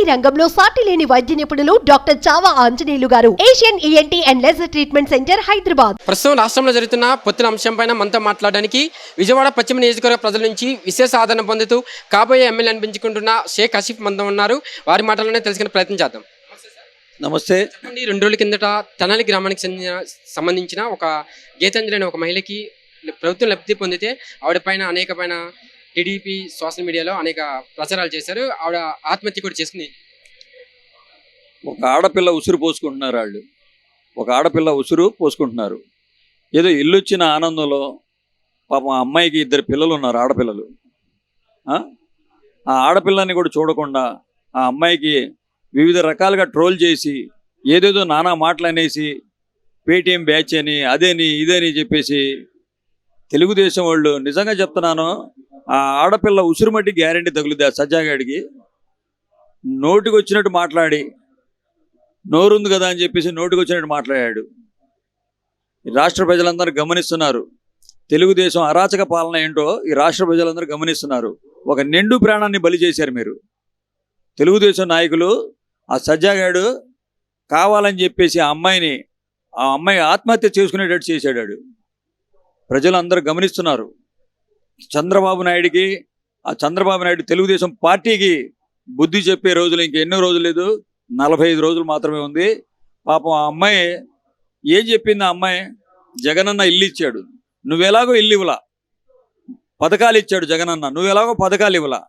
ENT రంగంలో సాటి లేని వైద్య నిపుణులు డాక్టర్ చావా ఆంజనేయులు గారు. Asian ENT and laser treatment centre Hyderabad. ప్రస్తుతం రాష్ట్రంలో జరుగుతున్న పొత్తుల అంశంపైన మనతో మాట్లాడడానికి విజయవాడ పశ్చిమ నియోజకవర్గ ప్రజల నుంచి విశేష ఆదరణ పొందుతూ కాబోయే ఎమ్మెల్యే అనిపించుకుంటున్న షేక్ హసీఫ్ మందం ఉన్నారు. వారి మాటల్లోనే తెలుసుకునే ప్రయత్నం చేద్దాం. నమస్తే. రెండు రోజుల కిందట తెనాలి గ్రామానికి చెందిన సంబంధించిన ఒక గీతాంజలి అనే ఒక మహిళకి ప్రభుత్వం లబ్ధి పొందితే ఆవిడ పైన అనేక పైన టీడీపీ సోషల్ మీడియాలో అనేక ప్రచారాలు చేశారు. ఆవిడ ఆత్మహత్య కూడా చేసుకుని ఒక ఆడపిల్ల ఉసురు పోసుకుంటున్నారు వాళ్ళు. ఒక ఆడపిల్ల ఉసురు పోసుకుంటున్నారు. ఏదో ఇల్లు వచ్చిన ఆనందంలో పాపం ఆ అమ్మాయికి ఇద్దరు పిల్లలు ఉన్నారు ఆడపిల్లలు. ఆ? ఆడపిల్లని కూడా చూడకుండా ఆ అమ్మాయికి వివిధ రకాలుగా ట్రోల్ చేసి ఏదేదో నానా మాటలు అనేసి పేటీఎం బ్యాచ్ అని అదేని ఇదేని చెప్పేసి తెలుగుదేశం వాళ్ళు నిజంగా చెప్తున్నాను ఆడపిల్ల ఉసురుమట్టి గ్యారంటీ తగులుద్ది ఆ సజ్జాగాడికి నోటికి వచ్చినట్టు మాట్లాడి నోరుంది కదా అని చెప్పేసి నోటికి వచ్చినట్టు మాట్లాడాడు. ఈ రాష్ట్ర ప్రజలందరూ గమనిస్తున్నారు. తెలుగుదేశం అరాచక పాలన ఏంటో ఈ రాష్ట్ర ప్రజలందరూ గమనిస్తున్నారు. ఒక నిండు ప్రాణాన్ని బలి చేశారు మీరు. తెలుగుదేశం నాయకులు ఆ సజ్జాగాడు కావాలని చెప్పేసి ఆ అమ్మాయిని ఆ అమ్మాయి ఆత్మహత్య చేసుకునేటట్టు చేశాడాడు ప్రజలు ప్రజలందరూ గమనిస్తున్నారు. చంద్రబాబు నాయుడికి ఆ చంద్రబాబు నాయుడు తెలుగుదేశం పార్టీకి బుద్ధి చెప్పే రోజులు ఇంకెన్నో రోజులు లేదు. నలభై ఐదు రోజులు మాత్రమే ఉంది. పాపం ఆ అమ్మాయి ఏం చెప్పింది ఆ అమ్మాయి? జగనన్న ఇల్లు ఇచ్చాడు. నువ్వెలాగో ఇల్లు ఇవ్వలా. పథకాలు ఇచ్చాడు జగనన్న. నువ్వెలాగో పథకాలు ఇవ్వలా.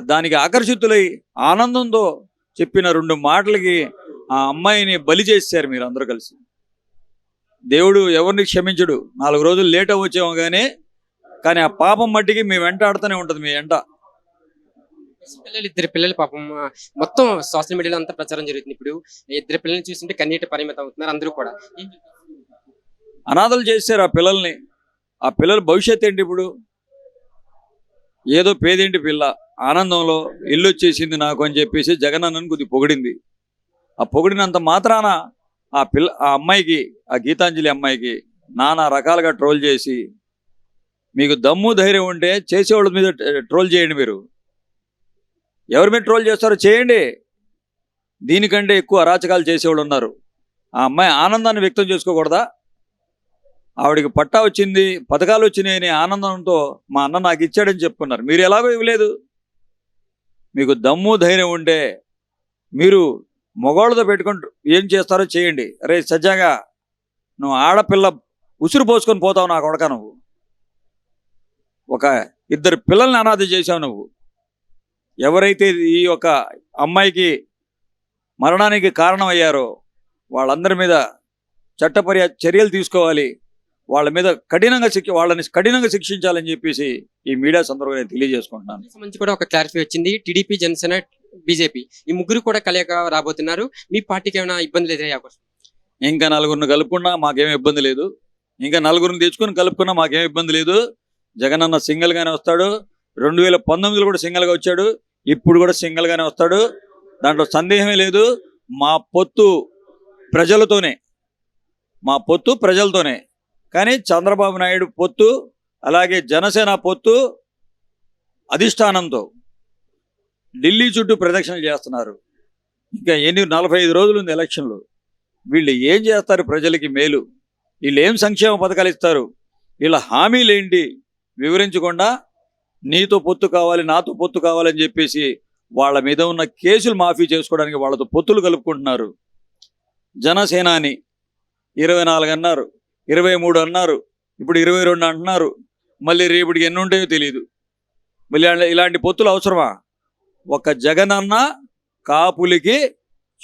దానికి ఆకర్షితులై ఆనందంతో చెప్పిన రెండు మాటలకి ఆ అమ్మాయిని బలి చేశారు మీరు అందరూ కలిసి. దేవుడు ఎవరిని క్షమించడు. నాలుగు రోజులు లేట్ అవ్వచ్చేమో కానీ కానీ ఆ పాపం మట్టికి మీ వెంట ఆడుతూనే ఉంటుంది మీ వెంట పిల్లలు ఇద్దరు పిల్లలు పాపం మొత్తం సోషల్ మీడియాలో అంతా ప్రచారం జరుగుతుంది ఇప్పుడు. ఇద్దరు పిల్లల్ని చూస్తుంటే కన్నీటి పరిమితం అవుతున్నారు అందరూ కూడా? అనాథలు చేశారు ఆ పిల్లల్ని. ఆ పిల్లల భవిష్యత్తు ఏంటి ఇప్పుడు? ఏదో పేదింటి పిల్ల? ఆనందంలో ఇల్లు వచ్చేసింది నాకు అని చెప్పేసి జగనన్నను కొద్ది పొగిడింది. ఆ పొగిడినంత మాత్రాన ఆ పిల్ల ఆ అమ్మాయికి ఆ గీతాంజలి అమ్మాయికి నానా రకాలుగా ట్రోల్ చేసి మీకు దమ్ము ధైర్యం ఉంటే చేసేవాళ్ళ మీద ట్రోల్ చేయండి మీరు. ఎవరి మీద ట్రోల్ చేస్తారో చేయండి. దీనికంటే ఎక్కువ అరాచకాలు చేసేవాళ్ళు ఉన్నారు. ఆ అమ్మాయి ఆనందాన్ని వ్యక్తం చేసుకోకూడదా? ఆవిడకి పట్టా వచ్చింది పథకాలు వచ్చినాయని ఆనందంతో మా అన్న నాకు ఇచ్చాడని చెప్పుకున్నారు. మీరు ఎలాగో ఇవ్వలేదు. మీకు దమ్ము ధైర్యం ఉంటే మీరు మగవాళ్ళతో పెట్టుకుంటూ ఏం చేస్తారో చేయండి. రే సజ్జాగా నువ్వు ఆడపిల్ల ఉసురు పోసుకొని పోతావు నా కొడక నువ్వు. ఒక ఇద్దరు పిల్లల్ని అనాథ చేశావు నువ్వు. ఎవరైతే ఈ యొక్క అమ్మాయికి మరణానికి కారణమయ్యారో వాళ్ళందరి మీద చట్టపర్య చర్యలు తీసుకోవాలి. వాళ్ళ మీద కఠినంగా శిక్ష వాళ్ళని కఠినంగా శిక్షించాలని చెప్పేసి ఈ మీడియా సందర్భంగా నేను తెలియజేసుకుంటున్నాను. సంబంధించి కూడా ఒక క్లారిఫై వచ్చింది. టీడీపీ జనసేన బీజేపీ ఈ ముగ్గురు కూడా కలయిక రాబోతున్నారు. మీ పార్టీకి ఏమైనా ఇబ్బందులు ఎదురయ్యే అవకాశం ఇంకా నలుగురిని కలుపుకున్నా మాకేం ఇబ్బంది లేదు. ఇంకా నలుగురిని తెచ్చుకొని కలుపుకున్నా మాకేం ఇబ్బంది లేదు. జగనన్న సింగిల్గానే వస్తాడు. రెండు వేల పంతొమ్మిదిలో కూడా సింగిల్గా వచ్చాడు. ఇప్పుడు కూడా సింగిల్గానే వస్తాడు. దాంట్లో సందేహమే లేదు. మా పొత్తు ప్రజలతోనే. మా పొత్తు ప్రజలతోనే. కానీ చంద్రబాబు నాయుడు పొత్తు అలాగే జనసేన పొత్తు అధిష్టానంతో ఢిల్లీ చుట్టూ ప్రదక్షిణలు చేస్తున్నారు. ఇంకా ఎన్ని నలభై ఐదు రోజులు ఉంది ఎలక్షన్లు. వీళ్ళు ఏం చేస్తారు ప్రజలకి మేలు? వీళ్ళు ఏం సంక్షేమ పథకాలు ఇస్తారు? వీళ్ళ హామీలు ఏంటి వివరించకుండా నీతో పొత్తు కావాలి నాతో పొత్తు కావాలని చెప్పేసి వాళ్ళ మీద ఉన్న కేసులు మాఫీ చేసుకోవడానికి వాళ్ళతో పొత్తులు కలుపుకుంటున్నారు. జనసేనాని ఇరవై నాలుగు అన్నారు ఇరవై మూడు అన్నారు ఇప్పుడు ఇరవై రెండు అంటున్నారు మళ్ళీ రేపటికి ఎన్ని ఉంటాయో తెలియదు మళ్ళీ ఇలాంటి- పొత్తులు అవసరమా? ఒక జగన్ అన్న కాపులకి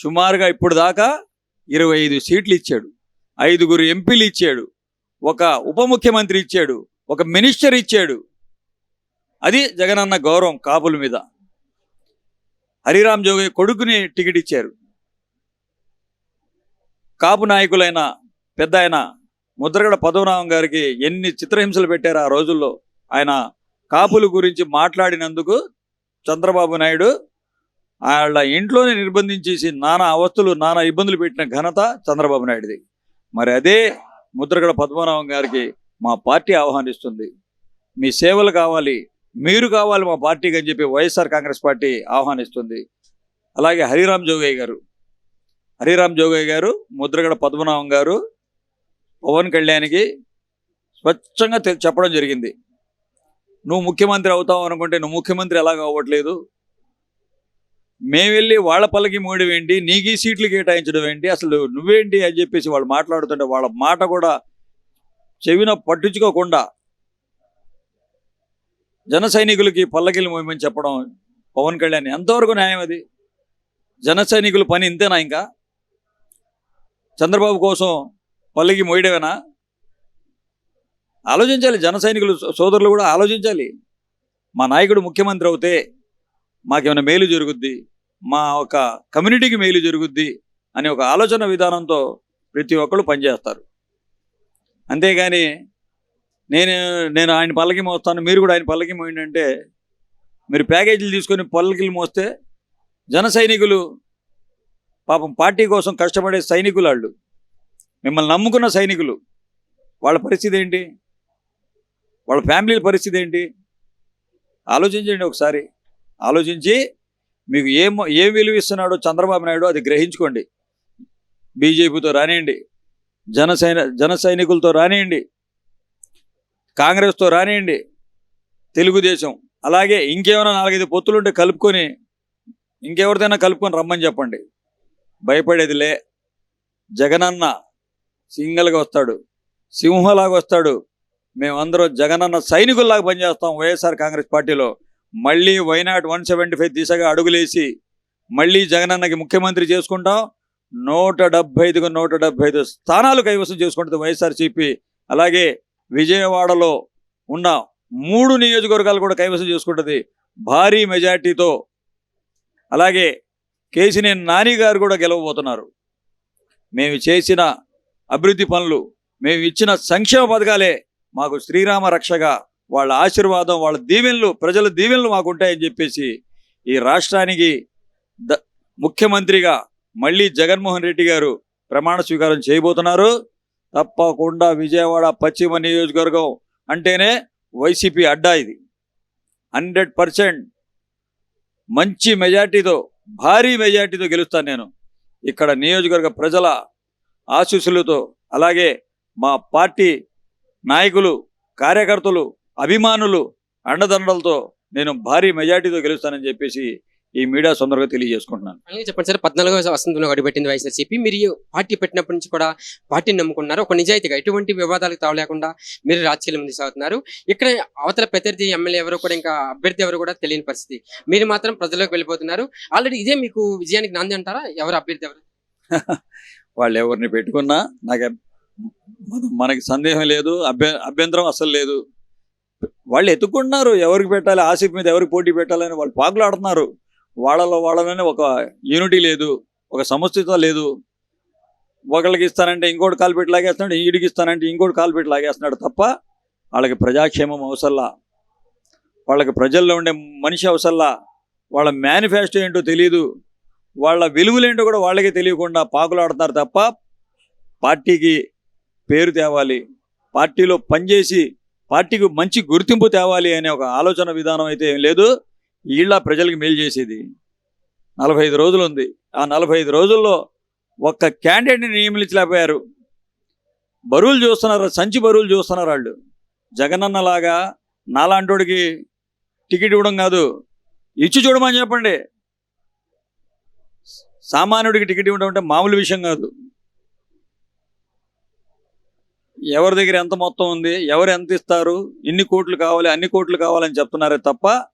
సుమారుగా ఇప్పుడు దాకా ఇరవై ఐదు సీట్లు ఇచ్చాడు ఐదుగురు ఎంపీలు ఇచ్చాడు ఒక ఉప ముఖ్యమంత్రి ఇచ్చాడు ఒక మినిస్టర్ ఇచ్చాడు. అది జగనన్న గౌరవం కాపుల మీద. హరిరామ్ జోగి కొడుకుని టికెట్ ఇచ్చారు. కాపు నాయకులైన పెద్ద ఆయన ముద్రగడ పద్మనాభం గారికి ఎన్ని చిత్రహింసలు పెట్టారు ఆ రోజుల్లో. ఆయన కాపుల గురించి మాట్లాడినందుకు చంద్రబాబు నాయుడు వాళ్ళ ఇంట్లోనే నిర్బంధించేసి నానా అవస్థలు నానా ఇబ్బందులు పెట్టిన ఘనత చంద్రబాబు నాయుడుది. మరి అదే ముద్రగడ పద్మనాభం గారికి మా పార్టీ ఆహ్వానిస్తుంది. మీ సేవలు కావాలి మీరు కావాలి మా పార్టీకి అని చెప్పి వైఎస్ఆర్ కాంగ్రెస్ పార్టీ ఆహ్వానిస్తుంది. అలాగే హరిరామ్ జోగయ్య గారు. హరిరామ్ జోగయ్య గారు ముద్రగడ పద్మనాభం గారు పవన్ కళ్యాణ్కి స్వచ్ఛంగా తె- చెప్పడం జరిగింది. నువ్వు ముఖ్యమంత్రి అవుతావు అనుకుంటే నువ్వు ముఖ్యమంత్రి ఎలాగ అవ్వట్లేదు? మేము వెళ్ళి వాళ్ళ పల్లకి మూడవేంటి నీకు ఈ సీట్లు కేటాయించడం ఏంటి? అసలు నువ్వేంటి అని చెప్పేసి వాళ్ళు మాట్లాడుతుంటే వాళ్ళ మాట కూడా చెవిన పట్టించుకోకుండా జన సైనికులకి పల్లకిలు మోయమని చెప్పడం పవన్ కళ్యాణ్ ఎంతవరకు న్యాయం అది? జన సైనికుల పని ఇంతేనా ఇంకా? చంద్రబాబు కోసం పల్లకి మోయడమేనా? ఆలోచించాలి జన సైనికులు సోదరులు కూడా ఆలోచించాలి. మా నాయకుడు ముఖ్యమంత్రి అవుతే మాకేమైనా మేలు జరుగుద్ది? మా ఒక కమ్యూనిటీకి మేలు జరుగుద్ది? అనే ఒక ఆలోచన విధానంతో ప్రతి ఒక్కరు పనిచేస్తారు. అంతేగాని నేను నేను ఆయన పల్లకి మోస్తాను మీరు కూడా ఆయన పల్లకి మోయిందంటే మీరు ప్యాకేజీలు తీసుకొని పల్లకిలు మోస్తే జన సైనికులు పాపం పార్టీ కోసం కష్టపడే సైనికులు వాళ్ళు. మిమ్మల్ని నమ్ముకున్న సైనికులు. వాళ్ళ పరిస్థితి ఏంటి? వాళ్ళ ఫ్యామిలీల పరిస్థితి ఏంటి? ఆలోచించండి ఒకసారి. ఆలోచించి మీకు ఏం ఏం విలువ ఇస్తున్నాడో చంద్రబాబు నాయుడు అది గ్రహించుకోండి. బీజేపీతో రానియండి. జనసైన జన సైనికులతో రానియండి. కాంగ్రెస్తో రానియండి. తెలుగుదేశం. అలాగే ఇంకేమైనా నాలుగైదు పొత్తులుంటే కలుపుకొని ఇంకెవరిదైనా కలుపుకొని రమ్మని చెప్పండి. భయపడేదిలే. జగనన్న సింగల్గా వస్తాడు. సింహలాగా వస్తాడు. మేమందరం జగనన్న సైనికుల్లాగా పనిచేస్తాం వైఎస్ఆర్ కాంగ్రెస్ పార్టీలో. మళ్ళీ వైనాట్ వన్ సెవెంటీ ఫైవ్ దిశగా అడుగులేసి మళ్ళీ జగనన్నకి ముఖ్యమంత్రి చేసుకుంటాం. నూట డెబ్బై ఐదుకు నూట డెబ్బై ఐదు స్థానాలు కైవసం చేసుకుంటుంది వైఎస్ఆర్సీపీ. అలాగే విజయవాడలో ఉన్న మూడు నియోజకవర్గాలు కూడా కైవసం చేసుకుంటుంది భారీ మెజార్టీతో. అలాగే కేసినేని నాని గారు కూడా గెలవబోతున్నారు. మేము చేసిన అభివృద్ధి పనులు మేము ఇచ్చిన సంక్షేమ పథకాలే మాకు శ్రీరామ రక్షగా వాళ్ళ ఆశీర్వాదం వాళ్ళ దీవెనలు ప్రజల దీవెనలు మాకు ఉంటాయని చెప్పేసి ఈ రాష్ట్రానికి ద ముఖ్యమంత్రిగా మళ్ళీ జగన్మోహన్ రెడ్డి గారు ప్రమాణ స్వీకారం చేయబోతున్నారు. తప్పకుండా విజయవాడ పశ్చిమ నియోజకవర్గం అంటేనే వైసీపీ అడ్డా ఇది. హండ్రెడ్ పర్సెంట్ మంచి మెజార్టీతో భారీ మెజార్టీతో గెలుస్తాను నేను. ఇక్కడ నియోజకవర్గ ప్రజల ఆశీస్సులతో అలాగే మా పార్టీ నాయకులు కార్యకర్తలు అభిమానులు అండదండలతో నేను భారీ మెజార్టీతో గెలుస్తానని చెప్పేసి ఈ మీడియా సొందరగా తెలియజేసుకుంటున్నాను. అలాగే చెప్పండి సార్ పద్నాలుగో వసంతంలో అడుగుపెట్టింది వైఎస్ఆర్సీపీ. మీరు పార్టీ పెట్టినప్పటి నుంచి కూడా పార్టీని నమ్ముకున్నారు ఒక నిజాయితీగా ఎటువంటి వివాదాలకు తావలేకుండా మీరు రాజకీయాల ముందు సాగుతున్నారు. ఇక్కడ అవతల ప్రత్యర్థి ఎమ్మెల్యే ఎవరు కూడా ఇంకా అభ్యర్థి ఎవరు కూడా తెలియని పరిస్థితి. మీరు మాత్రం ప్రజల్లోకి వెళ్ళిపోతున్నారు. ఆల్రెడీ ఇదే మీకు విజయానికి నాంది అంటారా? ఎవరు అభ్యర్థి ఎవరు? వాళ్ళు ఎవరిని పెట్టుకున్నా నాకు మనకి సందేహం లేదు అభ్య అభ్యంతరం అస్సలు లేదు. వాళ్ళు ఎత్తుకుంటున్నారు. ఎవరికి పెట్టాలి ఆసిఫ్ మీద ఎవరికి పోటీ పెట్టాలని వాళ్ళు పాకులు ఆడుతున్నారు వాళ్ళలో వాళ్ళలోనే ఒక యూనిటీ లేదు ఒక సమస్థిత లేదు. ఒకళ్ళకి ఇస్తానంటే ఇంకోటి కాల్పెట్టి లాగేస్తున్నాడు ఈడికి ఇస్తానంటే ఇంకోటి కాల్పెట్టి లాగేస్తున్నాడు తప్ప వాళ్ళకి ప్రజాక్షేమం అవసరంలా? వాళ్ళకి ప్రజల్లో ఉండే మనిషి అవసరంలా? వాళ్ళ మేనిఫెస్టో ఏంటో తెలియదు వాళ్ళ విలువలేంటో కూడా వాళ్ళకే తెలియకుండా పాకులాడుతున్నారు తప్ప పార్టీకి పేరు తేవాలి పార్టీలో పనిచేసి పార్టీకి మంచి గుర్తింపు తేవాలి అనే ఒక ఆలోచన విధానం అయితే ఏం లేదు. వీళ్ళ ప్రజలకు మేలు చేసేది. నలభై ఐదు రోజులు ఉంది ఆ నలభై ఐదు రోజుల్లో ఒక్క క్యాండిడేట్ని నియమించలేకపోయారు. బరువులు చూస్తున్నారు సంచి బరువులు చూస్తున్నారు వాళ్ళు. జగనన్నలాగా నాలాంటోడికి టికెట్ ఇవ్వడం కాదు. ఇచ్చి చూడమని చెప్పండి. సామాన్యుడికి టికెట్ ఇవ్వడం అంటే మామూలు విషయం కాదు. ఎవరి దగ్గర ఎంత మొత్తం ఉంది ఎవరు ఎంత ఇస్తారు ఇన్ని కోట్లు కావాలి అన్ని కోట్లు కావాలని చెప్తున్నారే తప్ప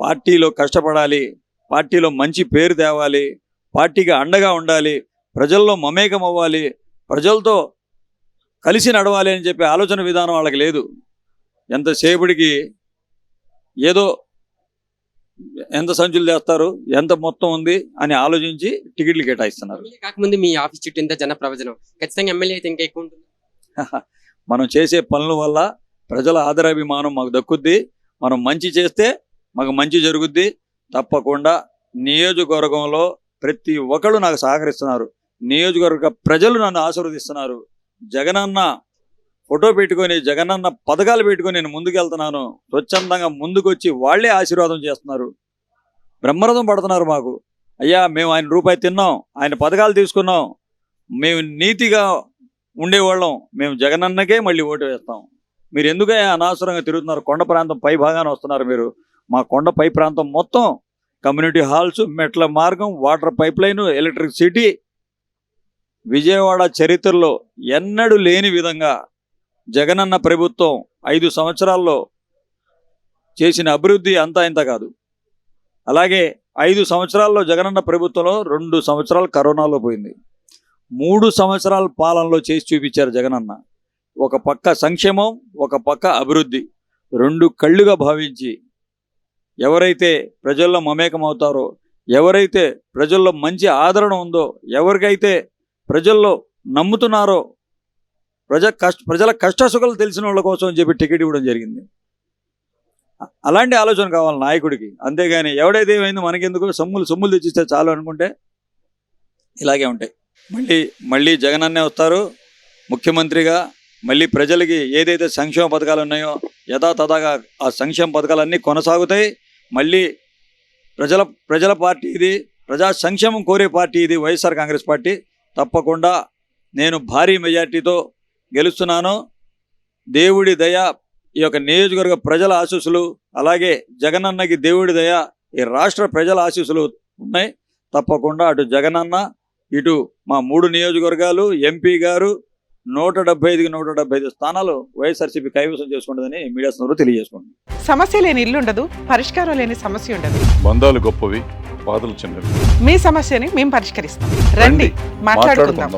పార్టీలో కష్టపడాలి పార్టీలో మంచి పేరు తేవాలి పార్టీకి అండగా ఉండాలి ప్రజల్లో మమేకం అవ్వాలి ప్రజలతో కలిసి నడవాలి అని చెప్పే ఆలోచన విధానం వాళ్ళకి లేదు. ఎంతసేపటికి ఏదో ఎంత సంచులు చేస్తారు ఎంత మొత్తం ఉంది అని ఆలోచించి టికెట్లు కేటాయిస్తున్నారు. కాకముందు మీ ఆఫీస్ చుట్టూ ఇంత జన ప్రవచనం ఖచ్చితంగా ఎమ్మెల్యే అయితే ఇంకా ఎక్కువ ఉంటుంది. మనం చేసే పనుల వల్ల ప్రజల ఆదరాభిమానం మాకు దక్కుద్ది. మనం మంచి చేస్తే మాకు మంచి జరుగుద్ది. తప్పకుండా నియోజకవర్గంలో ప్రతి ఒక్కళ్ళు నాకు సహకరిస్తున్నారు. నియోజకవర్గ ప్రజలు నన్ను ఆశీర్వదిస్తున్నారు. జగనన్న ఫోటో పెట్టుకొని జగనన్న పథకాలు పెట్టుకొని నేను ముందుకెళ్తున్నాను. స్వచ్ఛందంగా ముందుకొచ్చి వాళ్ళే ఆశీర్వాదం చేస్తున్నారు. బ్రహ్మరథం పడుతున్నారు మాకు. అయ్యా మేము ఆయన రూపాయి తిన్నాం ఆయన పథకాలు తీసుకున్నాం. మేము నీతిగా ఉండేవాళ్ళం. మేము జగనన్నకే మళ్ళీ ఓటు వేస్తాం. మీరు ఎందుకయ్యా అనవసరంగా తిరుగుతున్నారు? కొండ ప్రాంతం పై భాగాన వస్తున్నారు మీరు. మా కొండ పై ప్రాంతం మొత్తం కమ్యూనిటీ హాల్స్ మెట్ల మార్గం water pipe line electricity Vijayawada చరిత్రలో ఎన్నడూ లేని విధంగా జగనన్న ప్రభుత్వం ఐదు సంవత్సరాల్లో చేసిన అభివృద్ధి అంతా ఇంత కాదు. అలాగే ఐదు సంవత్సరాల్లో జగనన్న ప్రభుత్వంలో రెండు సంవత్సరాలు కరోనాలో పోయింది. మూడు సంవత్సరాల పాలనలో చేసి చూపించారు జగనన్న. ఒక పక్క సంక్షేమం ఒక పక్క అభివృద్ధి. రెండు కళ్ళుగా భావించి ఎవరైతే ప్రజల్లో మమేకం అవుతారో ఎవరైతే ప్రజల్లో మంచి ఆదరణ ఉందో ఎవరికైతే ప్రజల్లో నమ్ముతున్నారో ప్రజ కష్ట ప్రజల కష్టసుఖాలు తెలిసిన వాళ్ళ కోసం అని చెప్పి టికెట్ ఇవ్వడం జరిగింది. అలాంటి ఆలోచన కావాలి నాయకుడికి. అంతేగాని ఎవడైతే ఏమైందో మనకెందుకు సొమ్ములు సొమ్ములు తెచ్చిస్తే చాలు అనుకుంటే ఇలాగే ఉంటాయి. మళ్ళీ మళ్ళీ జగన్ అన్నే వస్తారు. ముఖ్యమంత్రిగా మళ్ళీ ప్రజలకి ఏదైతే సంక్షేమ పథకాలు ఉన్నాయో యథాతథాగా ఆ సంక్షేమ పథకాలన్నీ కొనసాగుతాయి. మళ్ళీ ప్రజల ప్రజల పార్టీ ఇది ప్రజా సంక్షేమం కోరే పార్టీ ఇది వైఎస్ఆర్ కాంగ్రెస్ పార్టీ. తప్పకుండా నేను భారీ మెజార్టీతో గెలుస్తున్నాను. దేవుడి దయ ఈ యొక్క నియోజకవర్గ ప్రజల ఆశీస్సులు అలాగే జగనన్నకి దేవుడి దయ ఈ రాష్ట్ర ప్రజల ఆశీస్సులు ఉన్నాయి. తప్పకుండా అటు జగనన్న ఇటు మా మూడు నియోజకవర్గాలు ఎంపీ గారు నూట డెబ్బై ఐదుకి నూట డెబ్బై ఐదు స్థానాలు వైఎస్ఆర్సీపీ కైవసం చేసుకుంటుందని మీడియా సందర్భంలో తెలియజేసుకుంటున్నాను సమస్య లేని ఇల్లు ఉండదు పరిష్కారం లేని సమస్య ఉండదు. బంధాలు గొప్పవి బాధలు చిన్నవి. మీ సమస్యని మేము పరిష్కరిస్తాం. రండి మాట్లాడుకుందాం.